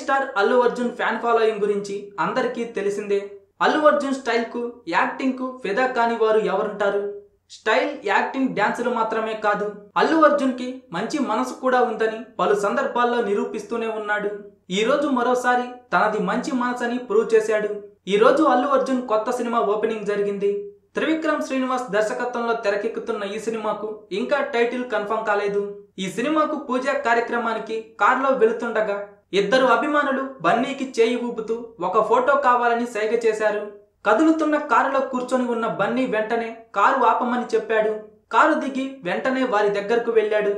Star Allu Arjun fan following గురించి అందరికీ తెలిసిందే. అల్లు అర్జున్ స్టైల్కు యాక్టింగ్కు ఫిదా కాని వారు ఎవరుంటారు? స్టైల్ యాక్టింగ్ డ్యాన్సులు మాత్రమే కాదు అల్లు అర్జున్కి మంచి మనసు కూడా ఉందని పలు సందర్భాల్లో నిరూపిస్తూనే ఉన్నాడు. ఈరోజు మరోసారి తనది మంచి మనసని ప్రూవ్ చేశాడు. ఈరోజు అల్లు అర్జున్ కొత్త సినిమా ఓపెనింగ్ జరిగింది. త్రివిక్రమ్ శ్రీనివాస్ దర్శకత్వంలో తెరకెక్కుతున్న ఈ సినిమాకు ఇంకా టైటిల్ కన్ఫర్మ్ కాలేదు. ఈ సినిమాకు పూజా కార్యక్రమానికి కారులో వెళుతుండగా ఇద్దరు అభిమానులు బన్నీకి చేయి ఊపుతూ ఒక ఫోటో కావాలని సైగ చేశారు. కదులుతున్న కారులో కూర్చొని ఉన్న బన్నీ వెంటనే కారు ఆపమని చెప్పాడు. కారు దిగి వెంటనే వారి దగ్గరకు వెళ్ళాడు.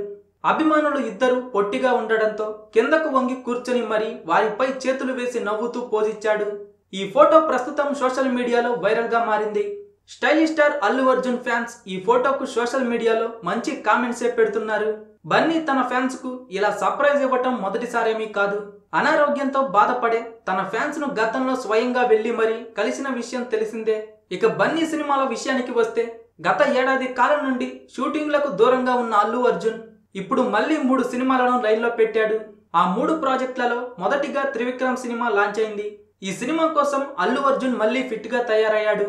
అభిమానులు ఇద్దరు పొట్టిగా ఉండడంతో కిందకు వంగి కూర్చొని మరి వారిపై చేతులు వేసి నవ్వుతూ పోజిచ్చాడు ఈ ఫోటో ప్రస్తుతం సోషల్ మీడియాలో వైరల్గా మారింది. Stylish star Allu Arjun fans ఈ ఫోటోకు సోషల్ మీడియాలో మంచి కామెంట్సే పెడుతున్నారు. బన్నీ తన ఫ్యాన్స్కు ఇలా సర్ప్రైజ్ ఇవ్వటం మొదటిసారేమీ కాదు. అనారోగ్యంతో బాధపడే తన ఫ్యాన్స్ను గతంలో స్వయంగా వెళ్ళి మరీ కలిసిన విషయం తెలిసిందే. ఇక బన్నీ సినిమాల విషయానికి వస్తే గత ఏడాది కాలం నుండి షూటింగ్లకు దూరంగా ఉన్న అల్లు అర్జున్ ఇప్పుడు మళ్ళీ మూడు సినిమాలను లైన్లో పెట్టాడు. ఆ మూడు ప్రాజెక్టులలో మొదటిగా త్రివిక్రమ్ సినిమా లాంచ్ అయింది ఈ సినిమా కోసం అల్లు అర్జున్ మళ్ళీ ఫిట్గా తయారయ్యాడు.